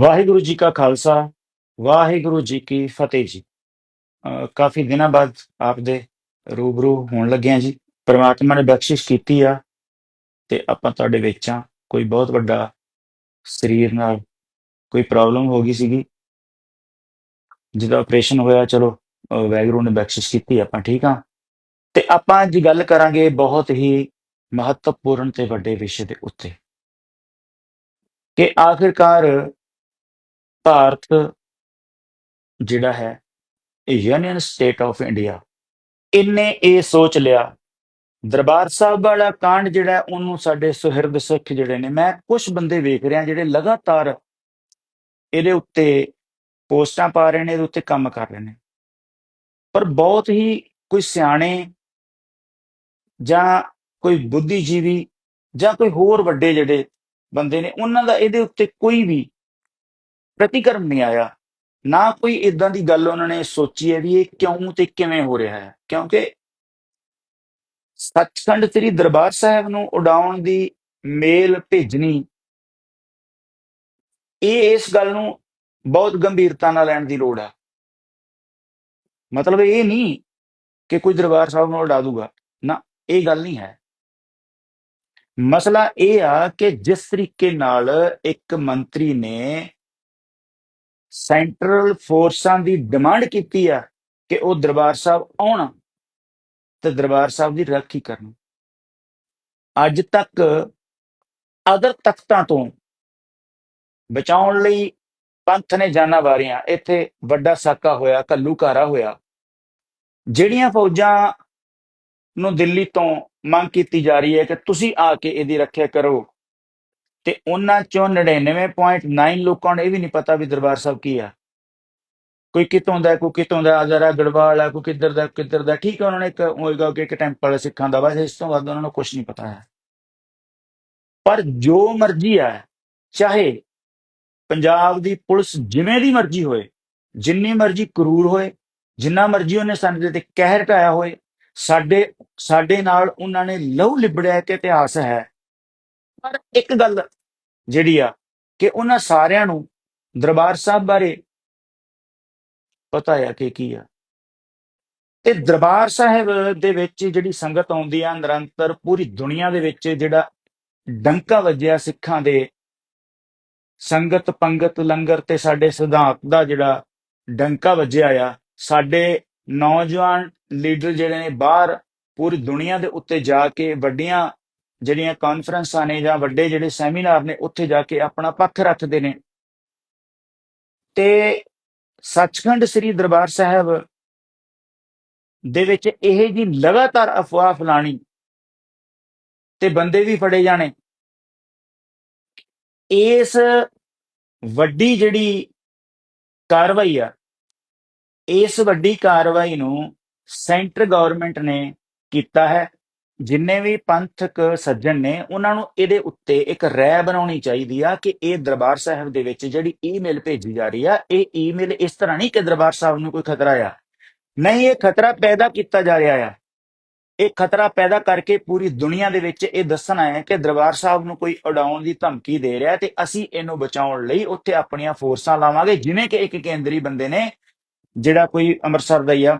ਵਾਹਿਗੁਰੂ ਜੀ ਕਾ ਖਾਲਸਾ, ਵਾਹਿਗੁਰੂ ਜੀ ਕੀ ਫਤਿਹ ਜੀ। ਅਹ ਕਾਫੀ ਦਿਨਾਂ ਬਾਅਦ ਆਪਦੇ ਰੂਬਰੂ ਹੋਣ ਲੱਗੇ ਆ ਜੀ। ਪ੍ਰਮਾਤਮਾ ਨੇ ਬਖਸ਼ਿਸ਼ ਕੀਤੀ ਆ ਤੇ ਆਪਾਂ ਤੁਹਾਡੇ ਵਿੱਚ ਆ ਕੋਈ ਬਹੁਤ ਵੱਡਾ ਸਰੀਰ ਨਾਲ ਕੋਈ ਪ੍ਰੋਬਲਮ ਹੋ ਗਈ ਸੀਗੀ। ਜਿਹਦਾ ਆਪਰੇਸ਼ਨ ਹੋਇਆ, ਚਲੋ, ਅਹ ਵਾਹਿਗੁਰੂ ਨੇ ਬਖਸ਼ਿਸ਼ ਕੀਤੀ, ਆਪਾਂ ਠੀਕ ਆ ਤੇ ਆਪਾਂ ਅੱਜ ਗੱਲ ਕਰਾਂਗੇ ਬਹੁਤ ਹੀ ਮਹੱਤਵਪੂਰਨ ਤੇ ਵੱਡੇ ਵਿਸ਼ੇ ਦੇ ਉੱਤੇ। ਕਿ ਆਖਿਰਕਾਰ ਭਾਰਤ ਜਿਹੜਾ ਹੈ ਯੂਨੀਅਨ ਸਟੇਟ ਆਫ ਇੰਡੀਆ ਇਹਨੇ ਇਹ ਸੋਚ ਲਿਆ। ਦਰਬਾਰ ਸਾਹਿਬ ਵਾਲਾ ਕਾਂਡ ਜਿਹੜਾ ਉਹਨੂੰ ਸਾਡੇ ਸੁਹਿਰਦ ਸਿੱਖ ਜਿਹੜੇ ਨੇ, ਮੈਂ ਕੁਝ ਬੰਦੇ ਵੇਖ ਰਿਹਾ ਜਿਹੜੇ ਲਗਾਤਾਰ ਇਹਦੇ ਉੱਤੇ ਪੋਸਟਾਂ ਪਾ ਰਹੇ ਨੇ, ਇਹਦੇ ਉੱਤੇ ਕੰਮ ਕਰ ਰਹੇ ਨੇ। ਪਰ ਬਹੁਤ ਹੀ ਕੋਈ ਸਿਆਣੇ ਜਾਂ ਕੋਈ ਬੁੱਧੀਜੀਵੀ ਜਾਂ ਕੋਈ ਹੋਰ ਵੱਡੇ ਜਿਹੜੇ ਬੰਦੇ ਨੇ, ਉਹਨਾਂ ਦਾ ਇਹਦੇ ਉੱਤੇ ਕੋਈ ਵੀ ਪ੍ਰਤੀਕਰਮ ਨਹੀਂ ਆਇਆ। ਨਾ ਕੋਈ ਇਦਾਂ ਦੀ ਗੱਲ ਉਹਨਾਂ ਨੇ ਸੋਚੀ ਹੈ ਵੀ ਇਹ ਕਿਉਂ ਤੇ ਕਿਵੇਂ ਹੋ ਰਿਹਾ ਹੈ। ਕਿਉਂਕਿ ਸੱਚਖੰਡ ਸ੍ਰੀ ਦਰਬਾਰ ਸਾਹਿਬ ਨੂੰ ਉਡਾਉਣ ਦੀ ਮੇਲ ਭੇਜਣੀ, ਇਹ ਇਸ ਗੱਲ ਨੂੰ ਬਹੁਤ ਗੰਭੀਰਤਾ ਨਾਲ ਲੈਣ ਦੀ ਲੋੜ ਹੈ। ਮਤਲਬ ਇਹ ਨਹੀਂ ਕਿ ਕੋਈ ਦਰਬਾਰ ਸਾਹਿਬ ਨੂੰ ਉਡਾ ਦੂਗਾ। ਨਾ, ਇਹ ਗੱਲ ਨਹੀਂ ਹੈ। ਮਸਲਾ ਇਹ ਆ ਕਿ ਜਿਸ ਤਰੀਕੇ ਨਾਲ ਇੱਕ ਮੰਤਰੀ ਨੇ ਸੈਂਟਰਲ ਫੋਰਸਾਂ ਦੀ ਡਿਮਾਂਡ ਕੀਤੀ ਆ ਕਿ ਉਹ ਦਰਬਾਰ ਸਾਹਿਬ ਆਉਣ ਤੇ ਦਰਬਾਰ ਸਾਹਿਬ ਦੀ ਰਾਖੀ ਕਰਨ। ਅੱਜ ਤੱਕ ਅਦਰ ਤਖਤਾਂ ਤੋਂ ਬਚਾਉਣ ਲਈ ਪੰਥ ਨੇ ਜਾਨਾਂ ਵਾਰੀਆਂ। ਇੱਥੇ ਵੱਡਾ ਸਾਕਾ ਹੋਇਆ, ਘੱਲੂਘਾਰਾ ਹੋਇਆ। ਜਿਹੜੀਆਂ ਫੌਜਾਂ ਨੂੰ ਦਿੱਲੀ ਤੋਂ ਮੰਗ ਕੀਤੀ ਜਾ ਰਹੀ ਹੈ ਕਿ ਤੁਸੀਂ ਆ ਕੇ ਇਹਦੀ ਰੱਖਿਆ ਕਰੋ। ਤੇ ਉਹਨਾਂ ਚੋਂ 99.9 ਲੋਕਾਂ ਨੂੰ ਇਹ ਵੀ ਨਹੀਂ ਪਤਾ ਵੀ ਦਰਬਾਰ ਸਾਹਿਬ ਕੀ ਆ। ਕੋਈ ਕਿਤੋਂ ਦਾ, ਕੋਈ ਕਿਤੋਂ ਦਾ ਅਜਰਾ ਗੜਵਾਲ ਹੈ ਕੋਈ ਕਿੱਧਰ ਦਾ ਕਿੱਧਰ ਦਾ, ਠੀਕ ਹੈ ਉਹਨਾਂ ਨੇ ਇੱਕ ਹੋਏਗਾ ਕਿ ਇੱਕ ਟੈਂਪਲ ਸਿੱਖਾਂ ਦਾ, ਬਸ ਇਸ ਤੋਂ ਵੱਧ ਉਹਨਾਂ ਨੂੰ ਕੁਝ ਨਹੀਂ ਪਤਾ ਹੈ। ਪਰ ਜੋ ਮਰਜ਼ੀ ਹੈ ਚਾਹੇ ਪੰਜਾਬ ਦੀ ਪੁਲਿਸ ਜਿਵੇਂ ਦੀ ਮਰਜ਼ੀ ਹੋਏ, ਜਿੰਨੀ ਮਰਜ਼ੀ ਕਰੂਰ ਹੋਏ, ਜਿੰਨਾ ਮਰਜ਼ੀ ਉਹਨੇ ਸਾਡੇ ਤੇ ਕਹਿਰ ਢਾਇਆ ਹੋਏ, ਸਾਡੇ ਸਾਡੇ ਨਾਲ ਉਹਨਾਂ ਨੇ ਲਹੂ ਲਿਬੜਿਆ ਕਿ ਇਤਿਹਾਸ ਹੈ। ਪਰ ਇੱਕ ਗੱਲ ਜਿਹੜੀ ਆ ਕਿ ਉਹਨਾਂ ਸਾਰਿਆਂ ਨੂੰ ਦਰਬਾਰ ਸਾਹਿਬ ਬਾਰੇ ਪਤਾ ਆ ਕਿ ਕੀ ਆ। ਤੇ ਦਰਬਾਰ ਸਾਹਿਬ ਦੇ ਵਿੱਚ ਜਿਹੜੀ ਸੰਗਤ ਆਉਂਦੀ ਆ, ਨਿਰੰਤਰ ਪੂਰੀ ਦੁਨੀਆ ਦੇ ਵਿੱਚ ਜਿਹੜਾ ਡੰਕਾ ਵੱਜਿਆ ਸਿੱਖਾਂ ਦੇ, ਸੰਗਤ, ਪੰਗਤ, ਲੰਗਰ ਤੇ ਸਾਡੇ ਸਿਧਾਂਤ ਦਾ ਜਿਹੜਾ ਡੰਕਾ ਵੱਜਿਆ ਆ, ਸਾਡੇ ਨੌਜਵਾਨ ਲੀਡਰ ਜਿਹੜੇ ਨੇ ਬਾਹਰ ਪੂਰੀ ਦੁਨੀਆ ਦੇ ਉੱਤੇ ਜਾ ਕੇ ਵੱਡੀਆਂ ਜਿਹੜੀਆਂ ਕਾਨਫਰੰਸਾਂ ਨੇ ਜਾਂ ਵੱਡੇ ਜਿਹੜੇ ਸੈਮੀਨਾਰ ਨੇ, ਉੱਥੇ ਜਾ ਕੇ ਆਪਣਾ ਪੱਖ ਰੱਖਦੇ ਨੇ। ਤੇ ਸੱਚਖੰਡ ਸ੍ਰੀ ਦਰਬਾਰ ਸਾਹਿਬ ਦੇ ਵਿੱਚ ਇਹ ਜੀ ਲਗਾਤਾਰ ਅਫਵਾਹ ਫਲਾਣੀ ਤੇ ਬੰਦੇ ਵੀ ਫੜੇ ਜਾਣੇ। ਇਸ ਵੱਡੀ ਜਿਹੜੀ ਕਾਰਵਾਈ ਆ, ਇਸ ਵੱਡੀ ਕਾਰਵਾਈ ਨੂੰ ਸੈਂਟਰ ਗਵਰਨਮੈਂਟ ਨੇ ਕੀਤਾ ਹੈ। ਜਿੰਨੇ ਵੀ ਪੰਥਕ ਸੱਜਣ ਨੇ, ਉਹਨਾਂ ਨੂੰ ਇਹਦੇ ਉੱਤੇ ਇੱਕ ਰੈ ਬਣਾਉਣੀ ਚਾਹੀਦੀ ਆ ਕਿ ਇਹ ਦਰਬਾਰ ਸਾਹਿਬ ਦੇ ਵਿੱਚ ਜਿਹੜੀ ਈਮੇਲ ਭੇਜੀ ਜਾ ਰਹੀ ਆ, ਇਹ ਈਮੇਲ ਇਸ ਤਰ੍ਹਾਂ ਨਹੀਂ ਕਿ ਦਰਬਾਰ ਸਾਹਿਬ ਨੂੰ ਕੋਈ ਖਤਰਾ ਆ। ਨਹੀਂ, ਇਹ ਖਤਰਾ ਪੈਦਾ ਕੀਤਾ ਜਾ ਰਿਹਾ ਆ। ਇਹ ਖਤਰਾ ਪੈਦਾ ਕਰਕੇ ਪੂਰੀ ਦੁਨੀਆ ਦੇ ਵਿੱਚ ਇਹ ਦੱਸਣਾ ਹੈ ਕਿ ਦਰਬਾਰ ਸਾਹਿਬ ਨੂੰ ਕੋਈ ਉਡਾਉਣ ਦੀ ਧਮਕੀ ਦੇ ਰਿਹਾ ਤੇ ਅਸੀਂ ਇਹਨੂੰ ਬਚਾਉਣ ਲਈ ਉੱਥੇ ਆਪਣੀਆਂ ਫੋਰਸਾਂ ਲਾਵਾਂਗੇ, ਜਿਵੇਂ ਕਿ ਇੱਕ ਕੇਂਦਰੀ ਬੰਦੇ ਨੇ ਜਿਹੜਾ ਕੋਈ ਅੰਮ੍ਰਿਤਸਰ ਦਾ ਹੀ ਆ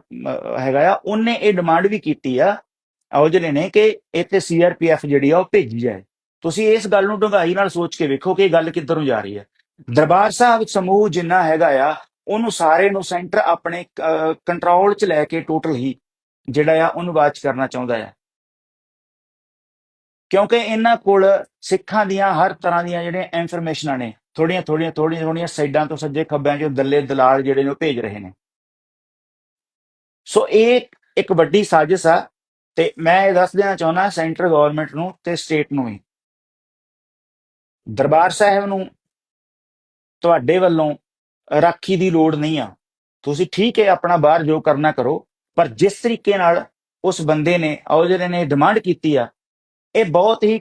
ਹੈਗਾ ਆ, ਉਹਨੇ ਇਹ ਡਿਮਾਂਡ ਵੀ ਕੀਤੀ ਆ ਇਹੋ ਜਿਹੇ ਨੇ ਕਿ ਇੱਥੇ ਸੀਆਰਪੀਐਫ ਜਿਹੜੀ ਆ ਉਹ ਭੇਜੀ ਜਾਏ। ਤੁਸੀਂ ਇਸ ਗੱਲ ਨੂੰ ਡੂੰਘਾਈ ਨਾਲ ਸੋਚ ਕੇ ਵੇਖੋ ਕਿ ਇਹ ਗੱਲ ਕਿੱਧਰ ਨੂੰ ਜਾ ਰਹੀ ਹੈ। ਦਰਬਾਰ ਸਾਹਿਬ ਸਮੂਹ ਜਿੰਨਾ ਹੈਗਾ ਆ, ਉਹਨੂੰ ਸਾਰੇ ਨੂੰ ਸੈਂਟਰ ਆਪਣੇ ਕੰਟਰੋਲ 'ਚ ਲੈ ਕੇ ਟੋਟਲ ਹੀ ਜਿਹੜਾ ਆ ਉਹਨੂੰ ਵਾਚ ਕਰਨਾ ਚਾਹੁੰਦਾ ਆ। ਕਿਉਂਕਿ ਇਹਨਾਂ ਕੋਲ ਸਿੱਖਾਂ ਦੀਆਂ ਹਰ ਤਰ੍ਹਾਂ ਦੀਆਂ ਜਿਹੜੀਆਂ ਇਨਫੋਰਮੇਸ਼ਨਾਂ ਨੇ ਥੋੜੀਆਂ ਥੋੜੀਆਂ ਥੋੜੀਆਂ ਥੋੜੀਆਂ ਸਾਈਡਾਂ ਤੋਂ ਸੱਜੇ ਖੱਬਿਆਂ ਚੋਂ ਦੱਲੇ ਦਲਾਲ ਜਿਹੜੇ ਨੇ ਉਹ ਭੇਜ ਰਹੇ ਨੇ। ਸੋ ਇਹ ਇੱਕ ਵੱਡੀ ਸਾਜ਼ਿਸ਼ ਆ ਤੇ ਮੈਂ ਇਹ ਦੱਸ ਦੇਣਾ ਚਾਹੁੰਦਾ ਸੈਂਟਰ ਗਵਰਨਮੈਂਟ ਨੂੰ ਤੇ ਸਟੇਟ ਨੂੰ ਵੀ। ਦਰਬਾਰ ਸਾਹਿਬ ਨੂੰ ਤੁਹਾਡੇ ਵੱਲੋਂ ਰਾਖੀ ਦੀ ਲੋੜ ਨਹੀਂ ਆ। ਤੁਸੀਂ ਠੀਕ ਹੈ, ਆਪਣਾ ਬਾਹਰ ਜੋ ਕਰਨਾ ਕਰੋ, ਪਰ ਜਿਸ ਤਰੀਕੇ ਨਾਲ ਉਸ ਬੰਦੇ ਨੇ ਔਜਲੇ ਨੇ ਡਿਮਾਂਡ ਕੀਤੀ ਆ, ਇਹ ਬਹੁਤ ਹੀ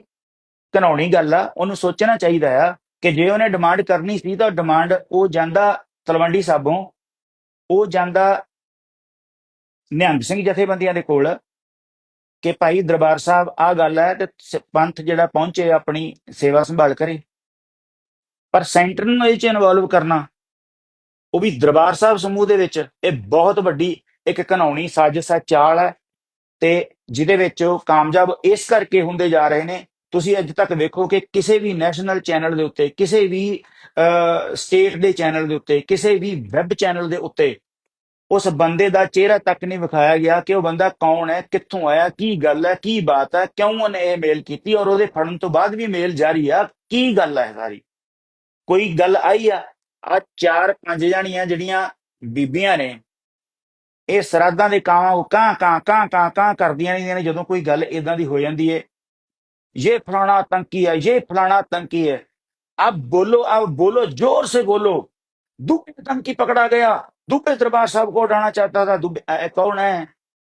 ਘਨਾਉਣੀ ਗੱਲ ਆ। ਉਹਨੂੰ ਸੋਚਣਾ ਚਾਹੀਦਾ ਆ ਕਿ ਜੇ ਉਹਨੇ ਡਿਮਾਂਡ ਕਰਨੀ ਸੀ ਤਾਂ ਡਿਮਾਂਡ ਉਹ ਜਾਂਦਾ ਤਲਵੰਡੀ ਸਾਬੋਂ, ਉਹ ਜਾਂਦਾ ਨਿਹੰਗ ਸਿੰਘ ਜਥੇਬੰਦੀਆਂ ਦੇ ਕੋਲ ਕਿ ਭਾਈ ਦਰਬਾਰ ਸਾਹਿਬ ਆ ਗੱਲ ਹੈ ਤੇ ਸ- ਪੰਥ ਜਿਹੜਾ ਪਹੁੰਚੇ ਆਪਣੀ ਸੇਵਾ ਸੰਭਾਲ ਕਰੇ। ਪਰ ਸੈਂਟਰ ਨੂੰ ਇਹ ਚ ਇਨਵੋਲਵ ਕਰਨਾ, ਉਹ ਵੀ ਦਰਬਾਰ ਸਾਹਿਬ ਸਮੂਹ ਦੇ ਵਿੱਚ, ਇਹ ਬਹੁਤ ਵੱਡੀ ਇੱਕ ਘਨਾਉਣੀ ਸਾਜ਼ਿਸ਼ ਹੈ, ਚਾਲ ਹੈ ਤੇ ਜਿਹਦੇ ਵਿੱਚ ਉਹ ਕਾਮਯਾਬ ਇਸ ਕਰਕੇ ਹੁੰਦੇ ਜਾ ਰਹੇ ਨੇ। ਤੁਸੀਂ ਅੱਜ ਤੱਕ ਵੇਖੋ ਕਿ ਕਿਸੇ ਵੀ ਨੈਸ਼ਨਲ ਚੈਨਲ ਦੇ ਉੱਤੇ, ਕਿਸੇ ਵੀ ਸਟੇਟ ਦੇ ਚੈਨਲ ਦੇ ਉੱਤੇ, ਕਿਸੇ ਵੀ ਵੈਬ ਚੈਨਲ ਦੇ ਉੱਤੇ ਉਸ ਬੰਦੇ ਦਾ ਚਿਹਰਾ ਤੱਕ ਨਹੀਂ ਵਿਖਾਇਆ ਗਿਆ ਕਿ ਉਹ ਬੰਦਾ ਕੌਣ ਹੈ ਕਿੱਥੋਂ ਆਇਆ ਕੀ ਗੱਲ ਹੈ ਕੀ ਬਾਤ ਹੈ ਕਿਉਂ ਉਹਨੇ ਇਹ ਮੇਲ ਕੀਤੀ ਔਰ ਉਹਦੇ ਫੜਨ ਤੋਂ ਬਾਅਦ ਵੀ ਮੇਲ ਜਾਰੀ ਆ ਕੀ ਗੱਲ ਹੈ ਸਾਰੀ ਕੋਈ ਗੱਲ ਆਈ ਆ ਆ ਚਾਰ ਪੰਜ ਜਾਣੀਆਂ ਜਿਹੜੀਆਂ ਬੀਬੀਆਂ ਨੇ ਇਹ ਸਰਾਦਾਂ ਦੇ ਕਾਵਾਂ ਉਹ ਕਾਂ ਕਾਂ ਕਾਂ ਕਾਂ ਕਾਂ ਕਰਦੀਆਂ ਰਹਿੰਦੀਆਂ ਨੇ ਜਦੋਂ ਕੋਈ ਗੱਲ ਇਦਾਂ ਦੀ ਹੋ ਜਾਂਦੀ ਏ ये फलाना आतंकी है ये फलाना आतंकी है अब बोलो अब बोलो जोर से बोलो दुबे आतंकी पकड़ा गया दुबे दरबार साहब को उड़ाना चाहता था दुबे ए, ए, कौन है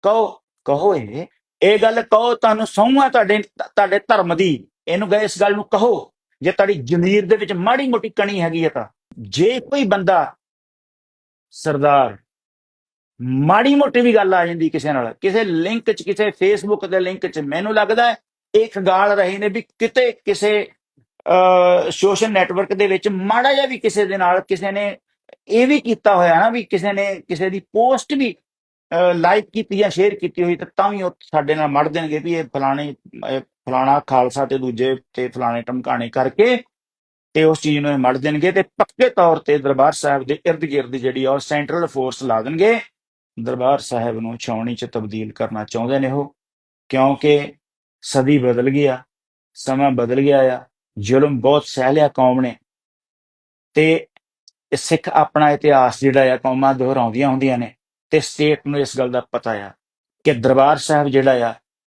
ਕਹੋ ਕਹੋ ਇਹ ਇਹ ਗੱਲ ਕਹੋ ਤੁਹਾਨੂੰ ਸੌਂਹਾਂ ਤੁਹਾਡੇ ਤੁਹਾਡੇ ਧਰਮ ਦੀ ਇਹਨੂੰ ਗਏ ਇਸ ਗੱਲ ਨੂੰ ਕਹੋ ਜੇ ਤੁਹਾਡੀ ਜ਼ਮੀਰ ਦੇ ਵਿੱਚ ਮਾੜੀ ਮੋਟੀ ਕਣੀ ਹੈਗੀ ਹੈ ਤਾਂ ਜੇ ਕੋਈ ਬੰਦਾ ਸਰਦਾਰ ਮਾੜੀ ਮੋਟੀ ਵੀ ਗੱਲ ਆ ਜਾਂਦੀ ਕਿਸੇ ਨਾਲ ਕਿਸੇ ਲਿੰਕ 'ਚ ਕਿਸੇ ਫੇਸਬੁੱਕ ਦੇ ਲਿੰਕ 'ਚ ਮੈਨੂੰ ਲੱਗਦਾ ਹੈ ਇੱਕ ਗਾਲ ਰਹੀ ਨੇ ਵੀ ਕਿਤੇ ਕਿਸੇ ਸੋਸ਼ਲ ਨੈਟਵਰਕ ਦੇ ਵਿੱਚ ਮਾੜਾ ਜਿਹਾ ਵੀ ਕਿਸੇ ਦੇ ਨਾਲ ਕਿਸੇ ਨੇ ਇਹ ਵੀ ਕੀਤਾ ਹੋਇਆ ਨਾ ਵੀ ਕਿਸੇ ਨੇ ਕਿਸੇ ਦੀ ਪੋਸਟ ਵੀ ਲਾਈਕ ਕੀਤੀ ਜਾਂ ਸ਼ੇਅਰ ਕੀਤੀ ਹੋਈ, ਤਾਂ ਤਾਂ ਵੀ ਉਹ ਸਾਡੇ ਨਾਲ ਮੜ ਦੇਣਗੇ ਵੀ ਇਹ ਫਲਾਣੇ ਫਲਾਣਾ ਖਾਲਸਾ ਤੇ ਦੂਜੇ ਤੇ ਫਲਾਣੇ ਟਮਕਾਣੇ ਕਰਕੇ ਤੇ ਉਸ ਚੀਜ਼ ਨੂੰ ਇਹ ਮੜ ਦੇਣਗੇ ਤੇ ਪੱਕੇ ਤੌਰ ਤੇ ਦਰਬਾਰ ਸਾਹਿਬ ਦੇ ਇਰਦ ਗਿਰਦ ਜਿਹੜੀ ਆ ਉਹ ਸੈਂਟਰਲ ਫੋਰਸ ਲਾ ਦੇਣਗੇ। ਦਰਬਾਰ ਸਾਹਿਬ ਨੂੰ ਛਾਉਣੀ 'ਚ ਤਬਦੀਲ ਕਰਨਾ ਚਾਹੁੰਦੇ ਨੇ ਉਹ, ਕਿਉਂਕਿ ਸਦੀ ਬਦਲ ਗਿਆ ਸਮਾਂ ਬਦਲ ਗਿਆ ਆ, ਜ਼ੁਲਮ ਬਹੁਤ ਸਹਿ ਲਿਆ ਕੌਮ ਨੇ। ਤੇ ਇਹ ਸਿੱਖ ਆਪਣਾ ਇਤਿਹਾਸ ਜਿਹੜਾ ਆ ਕੌਮਾਂ ਦੁਹਰਾਉਂਦੀਆਂ ਹੁੰਦੀਆਂ ਨੇ ਤੇ ਸਟੇਟ ਨੂੰ ਇਸ ਗੱਲ ਦਾ ਪਤਾ ਆ ਕਿ ਦਰਬਾਰ ਸਾਹਿਬ ਜਿਹੜਾ ਆ,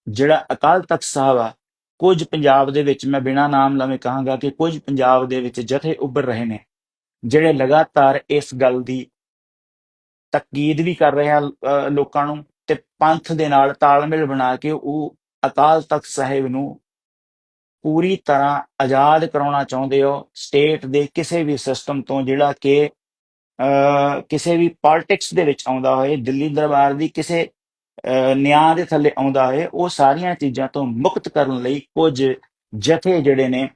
ਜਿਹੜਾ ਅਕਾਲ ਤਖਤ ਸਾਹਿਬ ਆ, ਕੁਝ ਪੰਜਾਬ ਦੇ ਵਿੱਚ ਮੈਂ ਬਿਨਾ ਨਾਮ ਲਵੇਂ ਕਹਾਂਗਾ ਕਿ ਕੁਝ ਪੰਜਾਬ ਦੇ ਵਿੱਚ ਜਥੇ ਉੱਭਰ ਰਹੇ ਨੇ, ਜਿਹੜੇ ਲਗਾਤਾਰ ਇਸ ਗੱਲ ਦੀ ਤਕੀਦ ਵੀ ਕਰ ਰਹੇ ਆ ਲੋਕਾਂ ਨੂੰ ਤੇ ਪੰਥ ਦੇ ਨਾਲ ਤਾਲਮੇਲ ਬਣਾ ਕੇ ਉਹ ਅਕਾਲ ਤਖਤ ਸਾਹਿਬ ਨੂੰ ਪੂਰੀ ਤਰ੍ਹਾਂ ਆਜ਼ਾਦ ਕਰਾਉਣਾ ਚਾਹੁੰਦੇ ਹੋ ਸਟੇਟ ਦੇ ਕਿਸੇ ਵੀ ਸਿਸਟਮ ਤੋਂ ਜਿਹੜਾ ਕਿ ਅ, ਕਿਸੇ ਵੀ ਪੋਲਿਟਿਕਸ ਦੇ ਵਿੱਚ ਆਉਂਦਾ ਹੋਏ ਦਿੱਲੀ ਦਰਬਾਰ ਦੀ ਕਿਸੇ ਅ, ਨਿਆਂ ਦੇ ਥੱਲੇ ਆਉਂਦਾ ਹੋਏ ਉਹ ਸਾਰੀਆਂ ਚੀਜ਼ਾਂ ਤੋਂ ਮੁਕਤ ਕਰਨ ਲਈ ਕੁਝ ਜਥੇ ਜਿਹੜੇ ਨੇ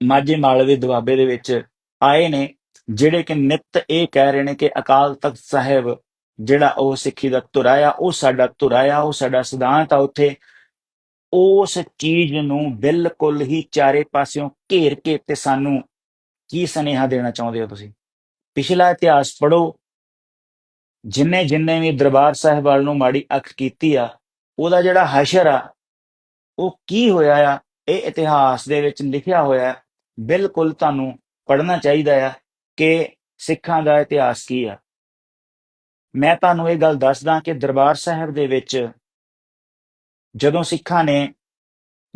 ਮਾਝੇ ਮਾਲਵੇ ਦੁਆਬੇ ਦੇ ਵਿੱਚ ਆਏ ਨੇ ਜਿਹੜੇ ਕਿ ਨਿਤ ਇਹ ਕਹਿ ਰਹੇ ਨੇ ਕਿ ਅਕਾਲ ਤਖਤ ਸਾਹਿਬ ਜਿਹੜਾ ਉਹ ਸਿੱਖੀ ਦਾ ਧੁਰਾ ਆ ਉਹ ਸਾਡਾ ਧੁਰਾ ਆ ਉਹ ਸਾਡਾ ਸਿਧਾਂਤ ਆ ਉੱਥੇ ਉਸ ਚੀਜ਼ ਨੂੰ ਬਿਲਕੁਲ ਹੀ ਚਾਰੇ ਪਾਸਿਓਂ ਘੇਰ ਕੇ ਤੇ ਸਾਨੂੰ ਕੀ ਸੁਨੇਹਾ ਦੇਣਾ ਚਾਹੁੰਦੇ ਹੋ ਤੁਸੀਂ? ਪਿਛਲਾ ਇਤਿਹਾਸ ਪੜੋ ਜਿੰਨੇ ਜਿੰਨੇ ਵੀ ਦਰਬਾਰ ਸਾਹਿਬ ਵੱਲ ਨੂੰ ਮਾੜੀ ਅੱਖ ਕੀਤੀ ਆ, ਉਹਦਾ ਜਿਹੜਾ ਹਸ਼ਰ ਆ, ਉਹ ਕੀ ਹੋਇਆ ਆ, ਇਹ ਇਤਿਹਾਸ ਦੇ ਵਿੱਚ ਲਿਖਿਆ ਹੋਇਆ ਬਿਲਕੁਲ ਤੁਹਾਨੂੰ ਪੜ੍ਹਨਾ ਚਾਹੀਦਾ ਆ ਕਿ ਸਿੱਖਾਂ ਦਾ ਇਤਿਹਾਸ ਕੀ ਆ। ਮੈਂ ਤੁਹਾਨੂੰ ਇਹ ਗੱਲ ਦੱਸਦਾ ਕਿ ਦਰਬਾਰ ਸਾਹਿਬ ਦੇ ਵਿੱਚ ਜਦੋਂ ਸਿੱਖਾਂ ਨੇ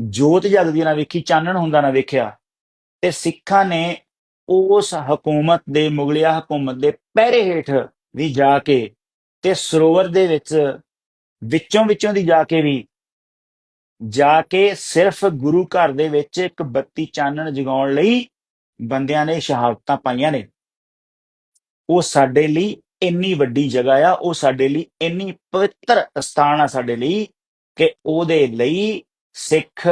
ਜੋਤ ਜਗਦੀ ਨਾ ਵੇਖੀ, ਚਾਨਣ ਹੁੰਦਾ ਨਾ ਵੇਖਿਆ, ਤੇ ਸਿੱਖਾਂ ਨੇ ਉਸ ਹਕੂਮਤ ਦੇ, ਮੁਗਲਿਆ ਹਕੂਮਤ ਦੇ ਪਹਿਰੇ ਹੇਠ ਵੀ ਜਾ ਕੇ ਤੇ ਸਰੋਵਰ ਦੇ ਵਿੱਚ, ਵਿੱਚੋਂ ਵਿੱਚੋਂ ਦੀ ਜਾ ਕੇ ਵੀ, ਜਾ ਕੇ ਸਿਰਫ ਗੁਰੂ ਘਰ ਦੇ ਵਿੱਚ ਇੱਕ ਬੱਤੀ ਚਾਨਣ ਜਗਾਉਣ ਲਈ ਬੰਦਿਆਂ ਨੇ ਸ਼ਹਾਦਤਾਂ ਪਾਈਆਂ ਨੇ। ਉਹ ਸਾਡੇ ਲਈ ਇੰਨੀ ਵੱਡੀ ਜਗ੍ਹਾ ਆ, ਉਹ ਸਾਡੇ ਲਈ ਇੰਨੀ ਪਵਿੱਤਰ ਸਥਾਨ ਆ ਸਾਡੇ ਲਈ ਕਿ ਉਹਦੇ ਲਈ ਸਿੱਖ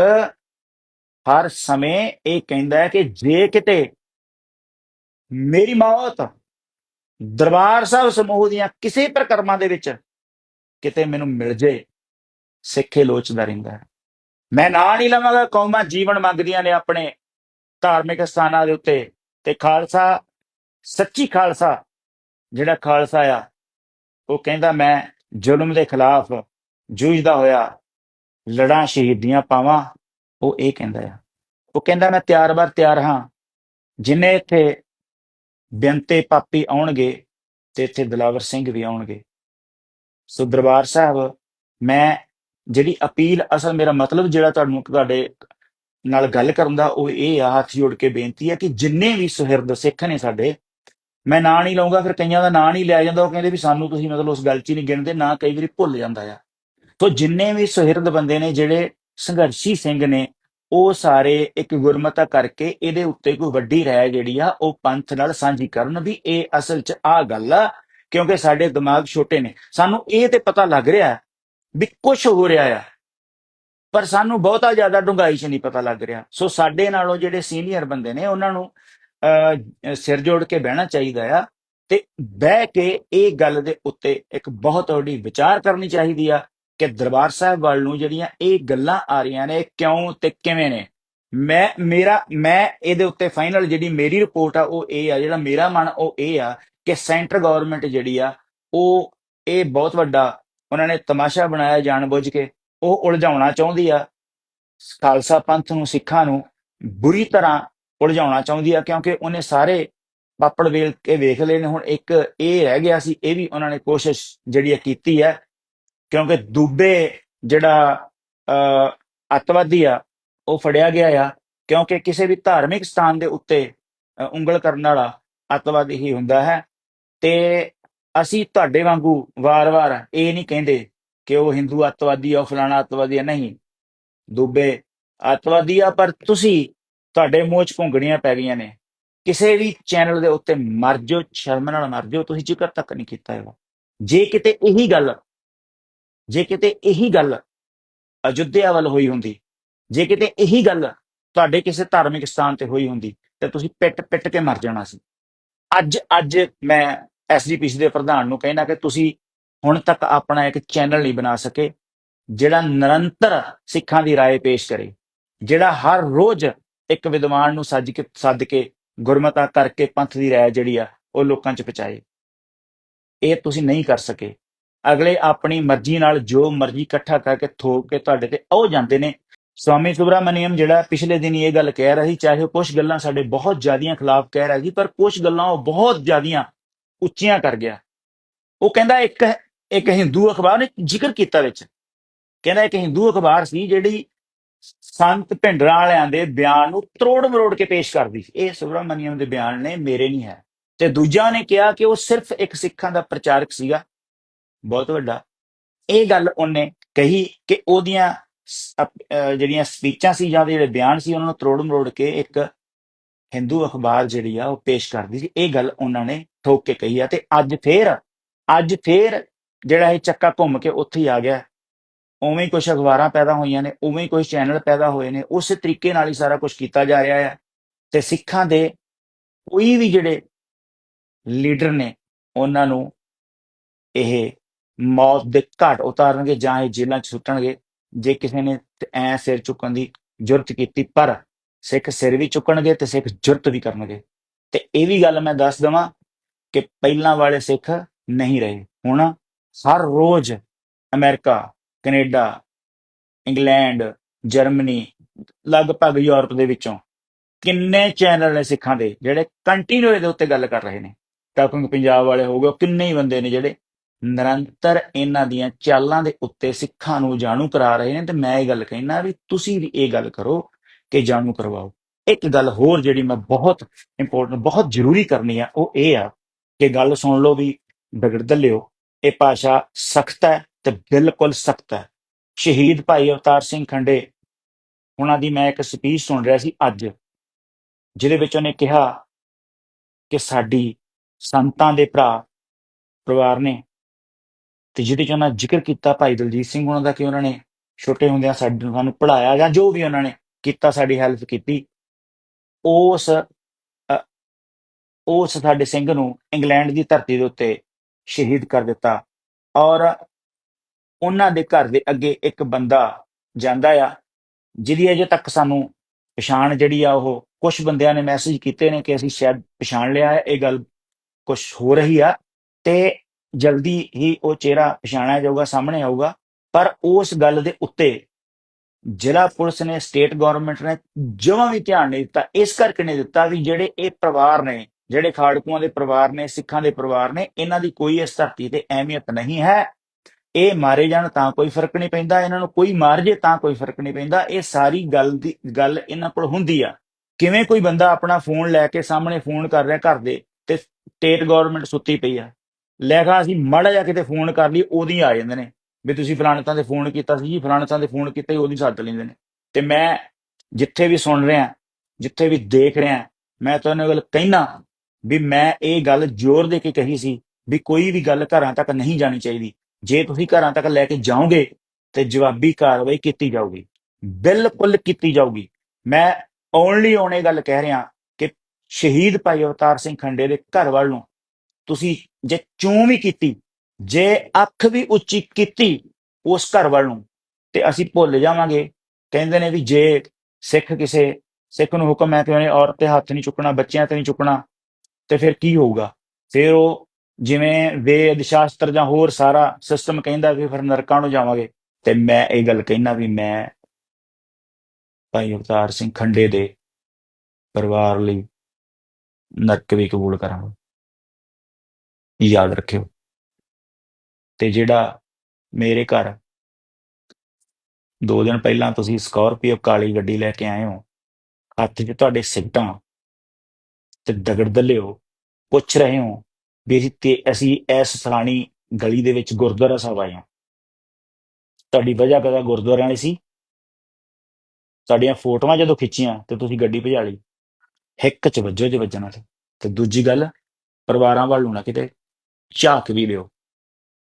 ਹਰ ਸਮੇਂ ਇਹ ਕਹਿੰਦਾ ਹੈ ਕਿ ਜੇ ਕਿਤੇ ਮੇਰੀ ਮੌਤ ਦਰਬਾਰ ਸਾਹਿਬ ਸਮੂਹ ਦੀਆਂ ਕਿਸੇ ਪ੍ਰਕਰਮਾਂ ਦੇ ਵਿੱਚ ਕਿਤੇ ਮੈਨੂੰ ਮਿਲ ਜੇ, ਸਿੱਖੇ ਲੋਚਦਾ ਰਹਿੰਦਾ ਹੈ। ਮੈਂ ਨਾਂ ਨਹੀਂ ਲਵਾਂਗਾ, ਕੌਮਾਂ ਜੀਵਨ ਮੰਗਦੀਆਂ ਨੇ ਆਪਣੇ ਧਾਰਮਿਕ ਸਥਾਨਾਂ ਦੇ ਉੱਤੇ। ਤੇ ਖਾਲਸਾ, ਸੱਚੀ ਖਾਲਸਾ ਜਿਹੜਾ ਖਾਲਸਾ ਆ, ਉਹ ਕਹਿੰਦਾ ਮੈਂ ਜ਼ੁਲਮ ਦੇ ਖਿਲਾਫ ਜੂਝਦਾ ਹੋਇਆ ਲੜਾਂ ਸ਼ਹੀਦੀਆਂ ਪਾਵਾਂ, ਉਹ ਇਹ ਕਹਿੰਦਾ ਆ। ਉਹ ਕਹਿੰਦਾ, ਮੈਂ ਤਿਆਰ ਬਰ ਤਿਆਰ ਹਾਂ। ਜਿੰਨੇ ਇੱਥੇ ਬੇਅੰਤੇ ਪਾਪੀ ਆਉਣਗੇ ਤੇ ਇੱਥੇ ਦਲਾਵਰ ਸਿੰਘ ਵੀ ਆਉਣਗੇ। ਸੋ ਦਰਬਾਰ ਸਾਹਿਬ, ਮੈਂ ਜਿਹੜੀ ਅਪੀਲ, ਅਸਲ ਮੇਰਾ ਮਤਲਬ ਜਿਹੜਾ ਤੁਹਾਨੂੰ ਤੁਹਾਡੇ ਨਾਲ ਗੱਲ ਕਰਨ ਦਾ, ਉਹ ਇਹ ਆ, ਹੱਥ ਜੋੜ ਕੇ ਬੇਨਤੀ ਹੈ ਕਿ ਜਿੰਨੇ ਵੀ ਸੁਹਿਰਦ ਸਿੱਖ ਨੇ ਸਾਡੇ, ਮੈਂ ਨਾਂ ਨਹੀਂ ਲਊਂਗਾ, ਫਿਰ ਕਈਆਂ ਦਾ ਨਾਂ ਨਹੀਂ ਲਿਆ ਜਾਂਦਾ, ਉਹ ਕਹਿੰਦੇ ਵੀ ਸਾਨੂੰ ਤੁਸੀਂ ਮਤਲਬ ਉਸ ਗੱਲ 'ਚ ਹੀ ਨਹੀਂ ਗਿਣਦੇ, ਨਾ ਕਈ ਵਾਰੀ ਭੁੱਲ ਜਾਂਦਾ ਆ। ਤੋ ਜਿੰਨੇ ਵੀ ਸੁਹਿਰਦ ਬੰਦੇ ਨੇ ਜਿਹੜੇ ਸੰਘਰਸ਼ੀ ਸਿੰਘ ਨੇ ਉਹ ਸਾਰੇ ਇੱਕ ਗੁਰਮਤਾ ਕਰਕੇ ਇਹਦੇ ਉੱਤੇ ਕੋਈ ਵੱਡੀ ਰਾਇ ਜਿਹੜੀ ਆ ਉਹ ਪੰਥ ਨਾਲ ਸਾਂਝੀ ਕਰਨ ਵੀ ਇਹ ਅਸਲ 'ਚ ਆ ਗੱਲ ਆ ਕਿਉਂਕਿ ਸਾਡੇ ਦਿਮਾਗ ਛੋਟੇ ਨੇ। ਸਾਨੂੰ ਇਹ ਤੇ ਪਤਾ ਲੱਗ ਰਿਹਾ ਵੀ ਕੁਝ ਹੋ ਰਿਹਾ ਆ ਪਰ ਸਾਨੂੰ ਬਹੁਤਾ ਜ਼ਿਆਦਾ ਡੂੰਘਾਈ 'ਚ ਨਹੀਂ ਪਤਾ ਲੱਗ ਰਿਹਾ। ਸੋ ਸਾਡੇ ਨਾਲੋਂ ਜਿਹੜੇ ਸੀਨੀਅਰ ਬੰਦੇ ਨੇ ਉਹਨਾਂ ਨੂੰ ਅਹ, ਸਿਰ ਜੋੜ ਕੇ ਬਹਿਣਾ ਚਾਹੀਦਾ ਆ ਤੇ ਬਹਿ ਕੇ ਇਹ ਗੱਲ ਦੇ ਉੱਤੇ ਇੱਕ ਬਹੁਤ ਵੱਡੀ ਵਿਚਾਰ ਕਰਨੀ ਚਾਹੀਦੀ ਆ। ਕਿ ਦਰਬਾਰ ਸਾਹਿਬ ਵੱਲ ਨੂੰ ਜਿਹੜੀਆਂ ਇਹ ਗੱਲਾਂ ਆ ਰਹੀਆਂ ਨੇ ਕਿਉਂ ਤੇ ਕਿਵੇਂ ਨੇ? ਮੈਂ, ਮੇਰਾ, ਮੈਂ ਇਹਦੇ ਉੱਤੇ ਫਾਈਨਲ ਜਿਹੜੀ ਮੇਰੀ ਰਿਪੋਰਟ ਆ, ਉਹ ਇਹ ਆ, ਜਿਹੜਾ ਮੇਰਾ ਮਨ, ਉਹ ਇਹ ਆ ਕਿ ਸੈਂਟਰ ਗਵਰਨਮੈਂਟ ਜਿਹੜੀ ਆ, ਉਹ ਇਹ ਬਹੁਤ ਵੱਡਾ, ਉਹਨਾਂ ਨੇ ਤਮਾਸ਼ਾ ਬਣਾਇਆ ਜਾਣਬੁੱਝ ਕੇ, ਉਹ ਉਲਝਾਉਣਾ ਚਾਹੁੰਦੀ ਆ, ਖਾਲਸਾ ਪੰਥ ਨੂੰ, ਸਿੱਖਾਂ ਨੂੰ ਬੁਰੀ ਤਰ੍ਹਾਂ ਉਲਝਾਉਣਾ ਚਾਹੁੰਦੀ ਆ, ਕਿਉਂਕਿ ਉਹਨੇ ਸਾਰੇ ਪਾਪੜ ਵੇਲ ਕੇ ਵੇਖ ਲਏ ਨੇ, ਹੁਣ ਇੱਕ ਇਹ ਰਹਿ ਗਿਆ ਸੀ, ਇਹ ਵੀ ਉਹਨਾਂ ਨੇ ਕੋਸ਼ਿਸ਼ ਜਿਹੜੀ ਆ ਕੀਤੀ ਹੈ ਕਿਉਂਕਿ ਦੂਬੇ ਜਿਹੜਾ ਅਹ, ਅੱਤਵਾਦੀ ਆ ਉਹ ਫੜਿਆ ਗਿਆ ਆ ਕਿਉਂਕਿ ਕਿਸੇ ਵੀ ਧਾਰਮਿਕ ਸਥਾਨ ਦੇ ਉੱਤੇ ਉਂਗਲ ਕਰਨ ਵਾਲਾ ਅੱਤਵਾਦੀ ਹੀ ਹੁੰਦਾ ਹੈ। ਤੇ ਅਸੀਂ ਤੁਹਾਡੇ ਵਾਂਗੂ ਵਾਰ-ਵਾਰ ਇਹ ਨਹੀਂ ਕਹਿੰਦੇ ਕਿ ਉਹ ਹਿੰਦੂ ਅੱਤਵਾਦੀ ਆ ਉਹ ਫਲਾਣਾ ਅੱਤਵਾਦੀ ਆ ਨਹੀਂ। ਦੂਬੇ ਅੱਤਵਾਦੀ ਆ ਪਰ ਤੁਸੀਂ ਤੁਹਾਡੇ ਮੂੰਹ 'ਚ ਘੁੰਗਣੀਆਂ ਪੈ ਗਈਆਂ ਨੇ। ਕਿਸੇ ਵੀ ਚੈਨਲ ਦੇ ਉੱਤੇ ਮਰ ਜਾਓ ਸ਼ਰਮ ਨਾਲ ਮਰ ਜਾਓ ਤੁਸੀਂ ਜ਼ਿਕਰ ਤੱਕ ਨਹੀਂ ਕੀਤਾ ਹੈਗਾ। ਜੇ ਕਿਤੇ ਇਹੀ ਗੱਲ ਜੇ ਕਿਤੇ ਇਹੀ ਗੱਲ ਅਯੁੱਧਿਆ ਵੱਲ ਹੋਈ ਹੁੰਦੀ ਜੇ ਕਿਤੇ ਇਹੀ ਗੱਲ ਤੁਹਾਡੇ ਕਿਸੇ ਧਾਰਮਿਕ ਸਥਾਨ ਤੇ ਹੋਈ ਹੁੰਦੀ ਤੇ ਤੁਸੀਂ ਪਿੱਟ ਪਿੱਟ ਕੇ ਮਰ ਜਾਣਾ ਸੀ ਅੱਜ ਅੱਜ ਮੈਂ ਐਸਜੀਪੀਸੀ ਦੇ ਪ੍ਰਧਾਨ ਨੂੰ ਕਹਿਣਾ ਕਿ ਤੁਸੀਂ ਹੁਣ ਤੱਕ ਆਪਣਾ ਇੱਕ ਚੈਨਲ ਨਹੀਂ ਬਣਾ ਸਕੇ ਜਿਹੜਾ ਨਿਰੰਤਰ ਸਿੱਖਾਂ ਦੀ رائے ਪੇਸ਼ ਕਰੇ ਜਿਹੜਾ ਹਰ ਰੋਜ਼ ਇੱਕ ਵਿਦਵਾਨ ਨੂੰ ਸੱਜ ਕੇ ਸੱਦ ਕੇ ਗੁਰਮਤਾ ਕਰਕੇ ਪੰਥ ਦੀ ਰਾਏ ਜਿਹੜੀ ਆ ਉਹ ਲੋਕਾਂ 'ਚ ਪਹੁੰਚਾਏ ਇਹ ਤੁਸੀਂ ਨਹੀਂ ਕਰ ਸਕੇ ਅਗਲੇ ਆਪਣੀ ਮਰਜ਼ੀ ਨਾਲ ਜੋ ਮਰਜ਼ੀ ਇਕੱਠਾ ਕਰਕੇ ਥੋਪ ਕੇ ਤੁਹਾਡੇ ਤੇ ਉਹ ਜਾਂਦੇ ਨੇ। ਸਵਾਮੀ ਸੁਬਰਾਮਨੀਅਮ ਜਿਹੜਾ ਪਿਛਲੇ ਦਿਨ ਇਹ ਗੱਲ ਕਹਿ ਰਹੀ, ਚਾਹੇ ਕੁਝ ਗੱਲਾਂ ਸਾਡੇ ਬਹੁਤ ਜ਼ਿਆਦੀਆਂ ਖਿਲਾਫ ਕਹਿ ਰਿਹਾ ਸੀ, ਪਰ ਕੁਝ ਗੱਲਾਂ ਉਹ ਬਹੁਤ ਜ਼ਿਆਦੀਆਂ ਉੱਚੀਆਂ ਕਰ ਗਿਆ। ਉਹ ਕਹਿੰਦਾ ਇੱਕ ਇੱਕ ਹਿੰਦੂ ਅਖਬਾਰ ਨੇ ਜ਼ਿਕਰ ਕੀਤਾ ਵਿੱਚ। ਕਹਿੰਦਾ ਇੱਕ ਹਿੰਦੂ ਅਖਬਾਰ ਸੀ ਜਿਹੜੀ ਸੰਤ ਭਿੰਡਰਾਂ ਵਾਲਿਆਂ ਦੇ ਬਿਆਨ ਨੂੰ ਤਰੋੜ ਮਰੋੜ ਕੇ ਪੇਸ਼ ਕਰਦੀ ਸੀ। ਇਹ ਸੁਬਰਾਮਨੀਅਮ ਦੇ ਬਿਆਨ ਨੇ, ਮੇਰੇ ਨਹੀਂ ਹੈ। ਤੇ ਦੂਜਾ ਨੇ ਕਿਹਾ ਕਿ ਉਹ ਸਿਰਫ ਇੱਕ ਸਿੱਖਾਂ ਦਾ ਪ੍ਰਚਾਰਕ ਸੀਗਾ। ਬਹੁਤ ਵੱਡਾ। ਇਹ ਗੱਲ ਉਹਨੇ ਕਹੀ ਕਿ ਉਹਦੀਆਂ ਸ- ਅਪ- ਅਹ ਜਿਹੜੀਆਂ ਸਪੀਚਾਂ ਸੀ ਜਾਂ ਉਹਦੇ ਜਿਹੜੇ ਬਿਆਨ ਸੀ, ਉਹਨਾਂ ਨੂੰ ਤਰੋੜ ਮਰੋੜ ਕੇ ਇੱਕ ਹਿੰਦੂ ਅਖਬਾਰ ਜਿਹੜੀ ਆ, ਉਹ ਪੇਸ਼ ਕਰਦੀ ਸੀ। ਇਹ ਗੱਲ ਉਹਨਾਂ ਨੇ ਠੋਕ ਕੇ ਕਹੀ ਆ ਤੇ ਅੱਜ ਫੇਰ ਅੱਜ ਫੇਰ ਜਿਹੜਾ ਇਹ ਚੱਕਾ ਘੁੰਮ ਕੇ ਉੱਥੇ ਹੀ ਆ ਗਿਆ। ਉਵੇਂ ਹੀ ਕੁਝ ਅਖਬਾਰਾਂ ਪੈਦਾ ਹੋਈਆਂ ਨੇ, ਉਵੇਂ ਹੀ ਕੁਝ ਚੈਨਲ ਪੈਦਾ ਹੋਏ ਨੇ, ਉਸੇ ਤਰੀਕੇ ਨਾਲ ਹੀ ਸਾਰਾ ਕੁਝ ਕੀਤਾ ਜਾ ਰਿਹਾ ਹੈ ਤੇ ਸਿੱਖਾਂ ਦੇ ਕੋਈ ਵੀ ਜਿਹੜੇ ਲੀਡਰ ਨੇ, ਉਹਨਾਂ ਨੂੰ ਇਹ ਮੌਤ ਦੇ ਘਾਟ ਉਤਾਰਨਗੇ ਜਾਂ ਇਹ ਜੇਲ੍ਹਾਂ 'ਚ ਸੁੱਟਣਗੇ, ਜੇ ਕਿਸੇ ਨੇ ਐ ਸਿਰ ਚੁੱਕਣ ਦੀ ਜੁਰਤ ਕੀਤੀ, ਪਰ ਸਿੱਖ ਸਿਰ ਵੀ ਚੁੱਕਣਗੇ ਤੇ ਸਿੱਖ ਜੁਰਤ ਵੀ ਕਰਨਗੇ। ਤੇ ਇਹ ਵੀ ਗੱਲ ਮੈਂ ਦੱਸ ਦਵਾਂ ਕਿ ਪਹਿਲਾਂ ਵਾਲੇ ਸਿੱਖ ਨਹੀਂ ਰਹੇ। ਹੁਣ ਹਰ ਰੋਜ਼ ਅਮਰੀਕਾ, ਕੈਨੇਡਾ, ਇੰਗਲੈਂਡ, ਜਰਮਨੀ, ਲਗਭਗ ਯੂਰਪ ਦੇ ਵਿੱਚੋਂ ਕਿੰਨੇ ਚੈਨਲ ਨੇ ਸਿੱਖਾਂ ਦੇ ਜਿਹੜੇ ਕੰਟੀਨਿਊ ਇਹਦੇ ਉੱਤੇ ਗੱਲ ਕਰ ਰਹੇ ਨੇ। ਟਾਕਿੰਗ ਪੰਜਾਬ ਵਾਲੇ ਹੋ ਗਏ ਕਿੰਨੇ ਹੀ ਬੰਦੇ ਨੇ ਜਿਹੜੇ ਨਿਰੰਤਰ ਇਹਨਾਂ ਦੀਆਂ ਚਾਲਾਂ ਦੇ ਉੱਤੇ ਸਿੱਖਾਂ ਨੂੰ ਜਾਣੂ ਕਰਾ ਰਹੇ ਨੇ ਤੇ ਮੈਂ ਇਹ ਗੱਲ ਕਹਿਣਾ ਵੀ ਤੁਸੀਂ ਵੀ ਇਹ ਗੱਲ ਕਰੋ ਕਿ ਜਾਣੂ ਕਰਵਾਓ। ਇੱਕ ਗੱਲ ਹੋਰ ਜਿਹੜੀ ਮੈਂ ਬਹੁਤ ਇੰਪੋਰਟੈਂਟ ਬਹੁਤ ਜ਼ਰੂਰੀ ਕਰਨੀ ਆ, ਉਹ ਇਹ ਆ ਕਿ ਗੱਲ ਸੁਣ ਲਓ ਵੀ ਬਿਗੜ ਲਿਓ ਇਹ ਭਾਸ਼ਾ ਸਖਤ ਹੈ ਤੇ ਬਿਲਕੁਲ ਸਖਤ ਹੈ। ਸ਼ਹੀਦ ਭਾਈ ਅਵਤਾਰ ਸਿੰਘ ਖੰਡੇ, ਉਹਨਾਂ ਦੀ ਮੈਂ ਇੱਕ ਸਪੀਚ ਸੁਣ ਰਿਹਾ ਸੀ ਅੱਜ, ਜਿਹਦੇ ਵਿੱਚ ਉਹਨੇ ਕਿਹਾ ਕਿ ਸਾਡੀ ਸੰਤਾਂ ਦੇ ਭਰਾ, ਪਰਿਵਾਰ ਨੇ ਤੇ ਜਿਹਦੇ ਚ ਉਹਨਾਂ ਜ਼ਿਕਰ ਕੀਤਾ ਭਾਈ ਦਲਜੀਤ ਸਿੰਘ ਉਹਨਾਂ ਦਾ ਕਿ ਉਹਨਾਂ ਨੇ ਛੋਟੇ ਹੁੰਦਿਆਂ ਸਾਡੇ, ਸਾਨੂੰ ਪੜਾਇਆ ਜਾਂ ਜੋ ਵੀ ਉਹਨਾਂ ਨੇ ਕੀਤਾ, ਸਾਡੀ ਹੈਲਪ ਕੀਤੀ, ਉਸ ਉਸ ਸਾਡੇ ਸਿੰਘ ਨੂੰ ਇੰਗਲੈਂਡ ਦੀ ਧਰਤੀ ਦੇ ਉੱਤੇ ਸ਼ਹੀਦ ਕਰ ਦਿੱਤਾ ਔਰ ਉਹਨਾਂ ਦੇ ਘਰ ਦੇ ਅੱਗੇ ਇੱਕ ਬੰਦਾ ਜਾਂਦਾ ਆ, ਜਿਹਦੀ ਅਜੇ ਤੱਕ ਸਾਨੂੰ ਪਛਾਣ ਜਿਹੜੀ ਆ ਉਹ ਕੁਝ ਬੰਦਿਆਂ ਨੇ ਮੈਸੇਜ ਕੀਤੇ ਨੇ ਕਿ ਅਸੀਂ ਸ਼ਾਇਦ ਪਛਾਣ ਲਿਆ ਹੈ, ਇਹ ਗੱਲ ਕੁਝ ਹੋ ਰਹੀ ਆ ਤੇ ਜਲਦੀ ਹੀ ਉਹ ਚਿਹਰਾ ਪਛਾਣਿਆ ਜਾਊਗਾ, ਸਾਹਮਣੇ ਆਊਗਾ। ਪਰ ਉਸ ਗੱਲ ਦੇ ਉੱਤੇ ਜ਼ਿਲ੍ਹਾ ਪੁਲਿਸ ਨੇ, ਸਟੇਟ ਗਵਰਨਮੈਂਟ ਨੇ ਜਮਾਂ ਵੀ ਧਿਆਨ ਨਹੀਂ ਦਿੱਤਾ। ਇਸ ਕਰਕੇ ਨਹੀਂ ਦਿੱਤਾ ਵੀ ਜਿਹੜੇ ਇਹ ਪਰਿਵਾਰ ਨੇ, ਜਿਹੜੇ ਖਾੜਕੂਆਂ ਦੇ ਪਰਿਵਾਰ ਨੇ, ਸਿੱਖਾਂ ਦੇ ਪਰਿਵਾਰ ਨੇ, ਇਹਨਾਂ ਦੀ ਕੋਈ ਇਸ ਧਰਤੀ ਤੇ ਅਹਿਮੀਅਤ ਨਹੀਂ ਹੈ। ਇਹ ਮਾਰੇ ਜਾਣ ਤਾਂ ਕੋਈ ਫ਼ਰਕ ਨਹੀਂ ਪੈਂਦਾ, ਇਹਨਾਂ ਨੂੰ ਕੋਈ ਮਾਰ ਜੇ ਤਾਂ ਕੋਈ ਫ਼ਰਕ ਨਹੀਂ ਪੈਂਦਾ। ਇਹ ਸਾਰੀ ਗੱਲ ਦੀ, ਗੱਲ ਇਹਨਾਂ ਕੋਲ ਹੁੰਦੀ ਆ। ਕਿਵੇਂ ਕੋਈ ਬੰਦਾ ਆਪਣਾ ਫੋਨ ਲੈ ਕੇ ਸਾਹਮਣੇ ਫੋਨ ਕਰ ਰਿਹਾ ਘਰ ਦੇ ਤੇ ਸਟੇਟ ਗਵਰਨਮੈਂਟ ਸੁੱਤੀ ਪਈ ਆ? ਲੈਖਾ ਅਸੀਂ ਮਾੜਾ ਜਿਹਾ ਕਿਤੇ ਫੋਨ ਕਰ ਲਈ, ਉਹਦੀ ਆ ਜਾਂਦੇ ਨੇ। ਵੀ ਤੁਸੀਂ ਫਲਾਣੇ ਥਾਂ ਤੇ ਫੋਨ ਕੀਤਾ ਸੀ ਜੀ, ਫਲਾਣੇ ਥਾਂ ਦੇ ਫੋਨ ਕੀਤਾ ਹੀ ਉਹਦੀ ਸੱਦ ਲੈਂਦੇ ਨੇ। ਤੇ ਮੈਂ ਜਿੱਥੇ ਵੀ ਸੁਣ ਰਿਹਾ, ਜਿੱਥੇ ਵੀ ਦੇਖ ਰਿਹਾ, ਮੈਂ ਤੁਹਾਨੂੰ ਇਹ ਗੱਲ ਕਹਿਣਾ ਵੀ ਮੈਂ ਇਹ ਗੱਲ ਜ਼ੋਰ ਦੇ ਕੇ ਕਹੀ ਸੀ ਵੀ ਕੋਈ ਵੀ ਗੱਲ ਘਰਾਂ ਤੱਕ ਨਹੀਂ ਜਾਣੀ ਚਾਹੀਦੀ। ਜੇ ਤੁਸੀਂ ਘਰਾਂ ਤੱਕ ਲੈ ਕੇ ਜਾਓਗੇ ਤੇ ਜਵਾਬੀ ਕਾਰਵਾਈ ਕੀਤੀ ਜਾਊਗੀ। ਬਿਲਕੁਲ ਕੀਤੀ ਜਾਊਗੀ। ਮੈਂ ਓਨਲੀ ਓਨੇ ਗੱਲ ਕਹਿ ਰਿਹਾ ਕਿ ਸ਼ਹੀਦ ਭਾਈ ਅਵਤਾਰ ਸਿੰਘ ਖੰਡੇ ਦੇ ਘਰ ਵੱਲ ਨੂੰ ਤੁਸੀਂ ਜੇ ਚੂੰ ਵੀ ਕੀਤੀ, ਜੇ ਅੱਖ ਵੀ ਉੱਚੀ ਕੀਤੀ ਉਸ ਘਰ ਵੱਲ ਨੂੰ, ਤੇ ਅਸੀਂ ਭੁੱਲ ਜਾਵਾਂਗੇ। ਕਹਿੰਦੇ ਨੇ ਵੀ ਜੇ ਸਿੱਖ ਕਿਸੇ, ਸਿੱਖ ਨੂੰ ਹੁਕਮ ਹੈ ਕਿ ਉਹਨੇ ਔਰਤ ਤੇ ਹੱਥ ਨਹੀਂ ਚੁੱਕਣਾ, ਬੱਚਿਆਂ ਤੇ ਨਹੀਂ ਚੁੱਕਣਾ, ਤੇ ਫਿਰ ਕੀ ਹੋਊਗਾ? ਫਿਰ ਉਹ ਜਿਵੇਂ ਵੇਦ ਸ਼ਾਸਤਰ ਜਾਂ ਹੋਰ ਸਾਰਾ ਸਿਸਟਮ ਕਹਿੰਦਾ ਵੀ ਫਿਰ ਨਰਕਾਂ ਨੂੰ ਜਾਵਾਂਗੇ। ਤੇ ਮੈਂ ਇਹ ਗੱਲ ਕਹਿਣਾ ਵੀ ਮੈਂ ਭਾਈ ਅਵਤਾਰ ਸਿੰਘ ਖੰਡੇ ਦੇ ਪਰਿਵਾਰ ਲਈ ਨਰਕ ਵੀ ਕਬੂਲ ਕਰਾਂਗਾ। ਯਾਦ ਰੱਖਿਓ। ਤੇ ਜਿਹੜਾ ਮੇਰੇ ਘਰ ਦੋ ਦਿਨ ਪਹਿਲਾਂ ਤੁਸੀਂ ਸਕਾਰਪੀਓ ਕਾਲੀ ਗੱਡੀ ਲੈ ਕੇ ਆਏ ਹੋ, ਹੱਥ 'ਚ ਤੁਹਾਡੇ ਸਿਗਟਾਂ ਤੇ ਦਗੜ ਦਲਿਓ ਪੁੱਛ ਰਹੇ ਹੋ ਵੀ ਅਸੀਂ ਤੇ ਅਸੀਂ ਇਸ ਫਲਾਣੀ ਗਲੀ ਦੇ ਵਿੱਚ ਗੁਰਦੁਆਰਾ ਸਾਹਿਬ ਆਏ ਹਾਂ। ਤੁਹਾਡੀ ਵਜ੍ਹਾ ਕਦਾ ਗੁਰਦੁਆਰਿਆਂ ਵਾਲੀ ਸੀ? ਤੁਹਾਡੀਆਂ ਫੋਟੋਆਂ ਜਦੋਂ ਖਿੱਚੀਆਂ ਤੇ ਤੁਸੀਂ ਗੱਡੀ ਭਜਾ ਲਈ ਹਿੱਕ ਚ ਵੱਜੋ ਜੇ ਵੱਜਣਾ ਸੀ ਤੇ ਦੂਜੀ ਗੱਲ, ਪਰਿਵਾਰਾਂ ਵੱਲ ਨੂੰ ਨਾ ਕਿਤੇ ਝਾਕ ਵੀ ਲਿਓ।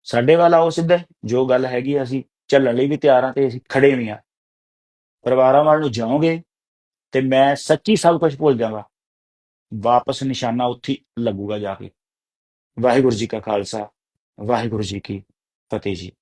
ਸਾਡੇ ਵੱਲ ਆਓ ਸਿੱਧੇ, ਜੋ ਗੱਲ ਹੈਗੀ ਅਸੀਂ ਚੱਲਣ ਲਈ ਵੀ ਤਿਆਰ ਹਾਂ ਤੇ ਅਸੀਂ ਖੜੇ ਵੀ ਹਾਂ ਪਰਿਵਾਰਾਂ ਵੱਲ ਨੂੰ ਜਾਓਗੇ ਤੇ ਮੈਂ ਸੱਚੀ ਸਭ ਕੁਝ ਭੁੱਲ ਜਾਵਾਂਗਾ ਵਾਪਸ ਨਿਸ਼ਾਨਾ ਉੱਥੇ ਹੀ ਲੱਗੂਗਾ ਜਾ ਕੇ। ਵਾਹਿਗੁਰੂ ਜੀ ਕਾ ਖਾਲਸਾ, ਵਾਹਿਗੁਰੂ ਜੀ ਕੀ ਫਤਿਹ ਜੀ।